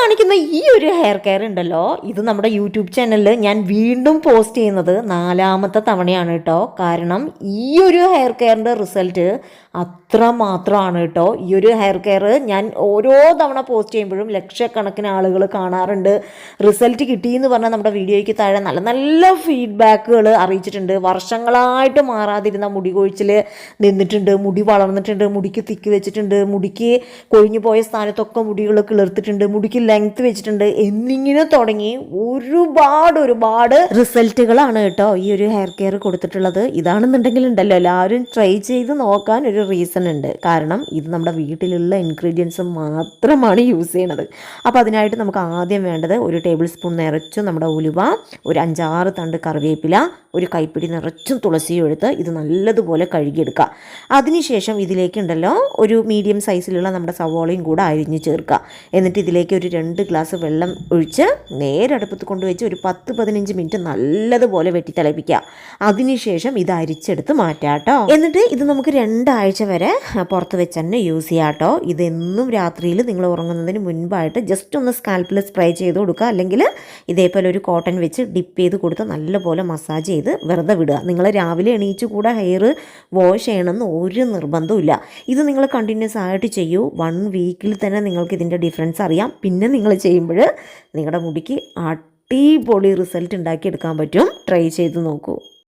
കാണിക്കുന്ന ഈ ഒരു ഹെയർ കെയർ ഉണ്ടല്ലോ ഇത് നമ്മുടെ യൂട്യൂബ് ചാനലിൽ ഞാൻ വീണ്ടും പോസ്റ്റ് ചെയ്യുന്നത് നാലാമത്തെ തവണയാണ് കേട്ടോ. കാരണം ഈ ഒരു ഹെയർ കെയറിന്റെ റിസൾട്ട് അത്ര മാത്രമാണ് കേട്ടോ. ഈ ഒരു ഹെയർ കെയർ ഞാൻ ഓരോ തവണ പോസ്റ്റ് ചെയ്യുമ്പോഴും ലക്ഷക്കണക്കിന് ആളുകൾ കാണാറുണ്ട്. റിസൾട്ട് കിട്ടിയെന്ന് പറഞ്ഞാൽ നമ്മുടെ വീഡിയോയ്ക്ക് താഴെ നല്ല നല്ല ഫീഡ്ബാക്കുകൾ അറിയിച്ചിട്ടുണ്ട്. വർഷങ്ങളായിട്ട് മാറാതിരുന്ന മുടി കൊഴിച്ചിൽ നിന്നിട്ടുണ്ട് മുടി വളർന്നിട്ടുണ്ട് മുടിക്ക് തിക്ക് വെച്ചിട്ടുണ്ട് മുടിക്ക് കൊഴിഞ്ഞു പോയ സ്ഥാനത്തൊക്കെ മുടികൾ കിളിർത്തിട്ടുണ്ട് മുടിക്ക് ലെങ്ത് വെച്ചിട്ടുണ്ട് എന്നിങ്ങനെ തുടങ്ങി ഒരുപാട് ഒരുപാട് റിസൾട്ടുകളാണ് കേട്ടോ ഈ ഒരു ഹെയർ കെയർ കൊടുത്തിട്ടുള്ളത്. ഇതാണെന്നുണ്ടെങ്കിൽ ഉണ്ടല്ലോ എല്ലാവരും ട്രൈ ചെയ്ത് നോക്കാൻ ഒരു റീസൺ ഉണ്ട്. കാരണം ഇത് നമ്മുടെ വീട്ടിലുള്ള ഇൻഗ്രീഡിയൻസ് മാത്രമാണ് യൂസ് ചെയ്യണത്. അപ്പോൾ അതിനായിട്ട് നമുക്ക് ആദ്യം വേണ്ടത് ഒരു ടേബിൾ സ്പൂൺ നിറച്ചും നമ്മുടെ ഉലുവ ഒരു അഞ്ചാറ് തണ്ട് കറിവേപ്പില ഒരു കൈപ്പിടി നിറച്ചും തുളസിയും എടുത്ത് ഇത് നല്ലതുപോലെ കഴുകിയെടുക്കുക. അതിനുശേഷം ഇതിലേക്ക് ഉണ്ടല്ലോ ഒരു മീഡിയം സൈസിലുള്ള നമ്മുടെ സവോളയും കൂടെ അരിഞ്ഞ് ചേർക്കുക. എന്നിട്ട് ഇതിലേക്ക് ഒരു രണ്ട് ഗ്ലാസ് വെള്ളം ഒഴിച്ച് നേരെ അടുപ്പത്ത് കൊണ്ടുവച്ച് ഒരു പത്ത് പതിനഞ്ച് മിനിറ്റ് നല്ലതുപോലെ വെട്ടി തിളപ്പിക്കുക. അതിനുശേഷം ഇത് അരിച്ചെടുത്ത് മാറ്റാം കേട്ടോ. എന്നിട്ട് ഇത് നമുക്ക് രണ്ടാഴ്ച വരെ പുറത്ത് വെച്ച് തന്നെ യൂസ് ചെയ്യാം കേട്ടോ. ഇതെന്നും രാത്രിയിൽ നിങ്ങൾ ഉറങ്ങുന്നതിന് മുൻപായിട്ട് ജസ്റ്റ് ഒന്ന് സ്കാൽപ്പിൽ സ്പ്രേ ചെയ്ത് കൊടുക്കുക. അല്ലെങ്കിൽ ഇതേപോലെ ഒരു കോട്ടൺ വെച്ച് ഡിപ്പ് ചെയ്ത് കൊടുത്ത് നല്ലപോലെ മസാജ് ചെയ്ത് വെറുതെ വിടുക. നിങ്ങൾ രാവിലെ എണീച്ച് കൂടെ ഹെയർ വാഷ് ചെയ്യണമെന്ന് ഒരു നിർബന്ധമില്ല ഇത് നിങ്ങൾ കണ്ടിന്യൂസ് ആയിട്ട് ചെയ്യൂ. വൺ വീക്കിൽ തന്നെ നിങ്ങൾക്ക് ഇതിന്റെ ഡിഫറൻസ് അറിയാം. പിന്നെ നിങ്ങൾ ചെയ്യുമ്പോൾ നിങ്ങളുടെ മുടിക്ക് അടിപൊളി റിസൾട്ട് ഉണ്ടാക്കിയെടുക്കാൻ പറ്റും. ട്രൈ ചെയ്ത് നോക്കൂ.